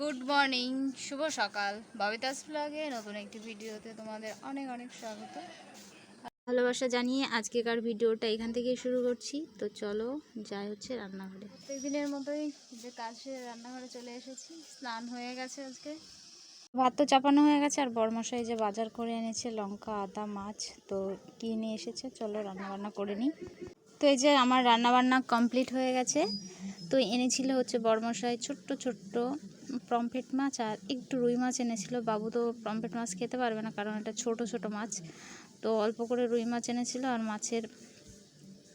Good morning, শুভ সকাল। ববিতাস ব্লগে নতুন একটি ভিডিওতে তোমাদের অনেক অনেক স্বাগত। ভালোবাসা জানিয়ে আজকেকার ভিডিওটা এখান থেকে শুরু করছি। তো চলো যাই হচ্ছে রান্নাঘরে। প্রত্যেকদিনের মতোই যে কাজ সেরে রান্নাঘরে চলে এসেছি। স্নান হয়ে গেছে আজকে। ভাত তো চাপানো হয়ে গেছে, আর বরমশাই যে বাজার করে এনেছে লঙ্কা, আদা, মাছ, তো কি নিয়ে এসেছে চলো রান্নাবান্না করে নিই। তো এই যে আমার রান্নাবান্না কমপ্লিট হয়ে গেছে। তো এনেছিল হচ্ছে বরমশাই ছোট্ট ছোট্ট পমফ্রেট মাছ আর একটু রুই মাছ এনেছিল। বাবু তো পমফ্রেট মাছ খেতে পারবে না কারণ এটা ছোট ছোট মাছ। তো অল্প করে রুই মাছ এনেছিল আর মাছের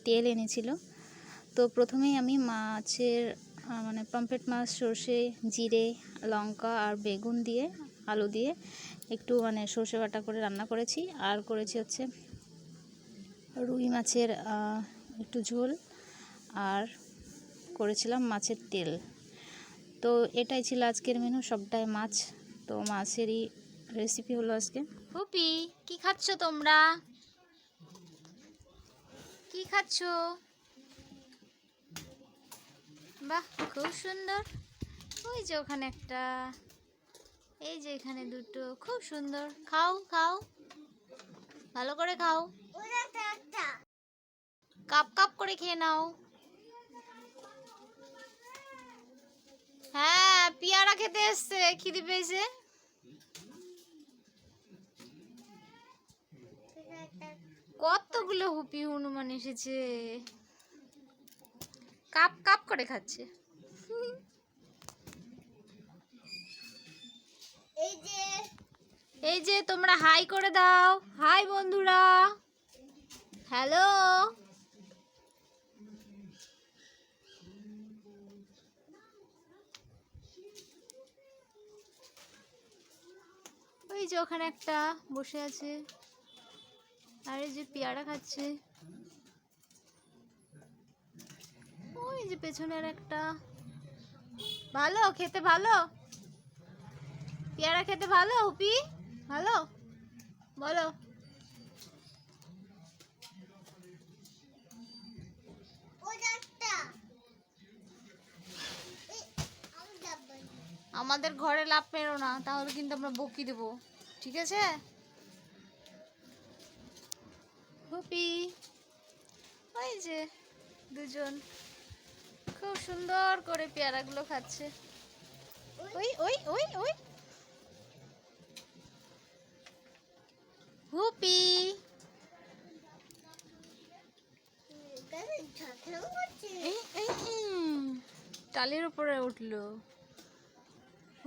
তেল এনেছিল। তো প্রথমেই আমি মাছের মানে পমফ্রেট মাছ, সর্ষে, জিরে, লঙ্কা আর বেগুন দিয়ে, আলু দিয়ে একটু মানে সর্ষে বাটা করে রান্না করেছি। আর করেছি হচ্ছে রুই মাছের একটু ঝোল। আর করেছিলাম মাছের তেল। তো এটাই ছিল আজকের মেনু সবটাই মাছ। তো মাছেরই রেসিপি হলো আজকে। ফুপি কি খাচ্ছ তোমরা? কি খাচ্ছ? বাহ খুব সুন্দর। ওই যে ওখানে একটা। এই যে এখানে দুটো। খুব সুন্দর। খাও খাও। ভালো করে খাও। কাপ কাপ করে খেয়ে নাও। পিয়ারা খেতে এসছে খিদে পেয়েছে কতগুলো হুপি হনুমান এসেছে? কাপ কাপ করে খাচ্ছে। এই যে তোমরা হাই করে দাও। হাই বন্ধুরা। হ্যালো। ওই যে ওখানে একটা বসে আছে। আর এই যে পেয়ারা খাচ্ছে। ওই যে পেছনের একটা। ভালো? খেতে ভালো? পেয়ারা খেতে ভালো, হুপি? ভালো? বলো। আমাদের ঘরে লাভ পেরো না তাহলে কিন্তু আমরা বকি দেবো। ঠিক আছে? হুপি ওই যে দুজন খুব সুন্দর করে পেয়ারাগুলো খাচ্ছে। ওই ওই ওই ওই। হুপি। টালির উপরে উঠল।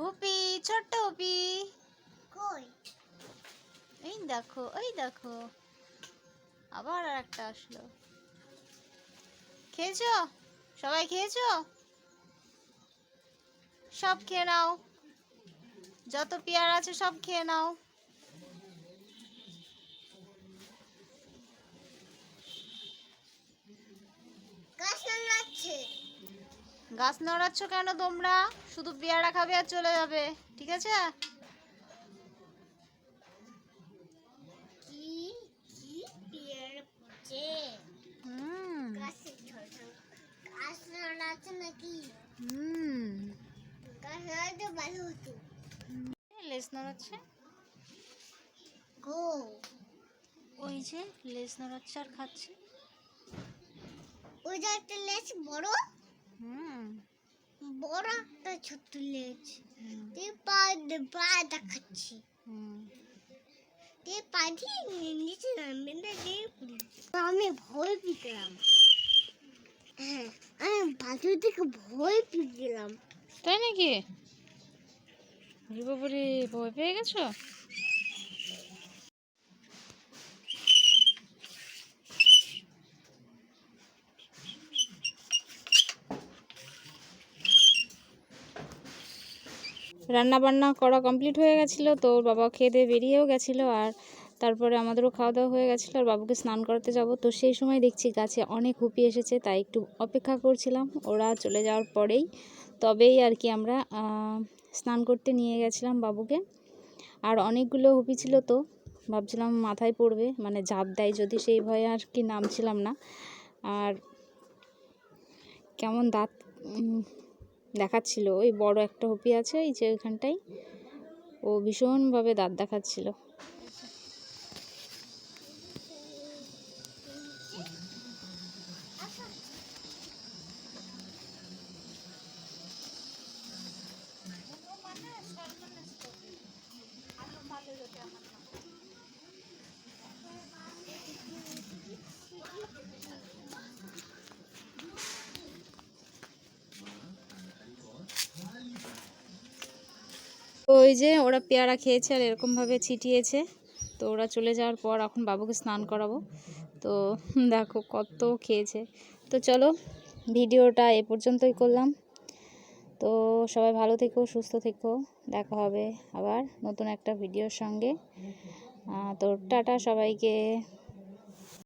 হুপি ছোট্ট হুপি এই দেখো ওই দেখো। আবার আর একটা আসলো। খেয়েছো? সবাই খেয়েছো? সব খেয়ে নাও। যত পেয়ারা আছে সব খেয়ে নাও। গাছ নড়াচ্ছ কেন তোমরা? শুধু পেয়ারা খাবে আর চলে যাবে ঠিক আছে? লেস নড়াচ্ছে। ওই যে লেস নড়াচ্ছে আর খাচ্ছে। ওইটা একটা লেজ বড় বড় একটা ছোট্ট লেজ তুই পা পা দেখাচ্ছি। হুম। তুই পা দিয়ে নিচে নামবে না দিয়ে আমি ভয় গেলাম হ্যাঁ আমি বাজু থেকে ভয় পেয়ে গেলাম। তাই নাকি? বাবারে ভয় পেয়ে গেছো? রান্না বান্না করা কমপ্লিট হয়ে গেছিল, তো ওর বাবা খেয়ে দিয়ে বেরিয়েও গেছিল আর তারপরে আমাদেরও খাওয়া দাওয়া হয়ে গেছিল, আর বাবুকে স্নান করাতে যাব। তো সেই সময় দেখছি গাছে অনেক হুপি এসেছে, তাই একটু অপেক্ষা করছিলাম। ওরা চলে যাওয়ার পরেই তবেই আর কি আমরা স্নান করতে নিয়ে গেছিলাম বাবুকে। আর অনেকগুলো হুপি ছিল তো, ভাবছিলাম মাথায় পড়বে মানে ঝাঁপ দেয় যদি সেই ভয়ে আর কি নামছিলাম না। আর কেমন দাঁত দেখাচ্ছিল। ওই বড় একটা হপি আছে এই যে ওইখানটাই ও ভীষণভাবে দাঁত দেখাচ্ছিল। ওই যে ওরা পেয়ারা খেয়েছে আর এরকমভাবে ছিটিয়েছে। তো ওরা চলে যাওয়ার পর এখন বাবুকে স্নান করাবো। তো দেখো কত খেয়েছে। তো চলো ভিডিওটা এ পর্যন্তই করলাম। তো সবাই ভালো থেকো, সুস্থ থেকো। দেখা হবে আবার নতুন একটা ভিডিওর সঙ্গে। তো টাটা সবাইকে।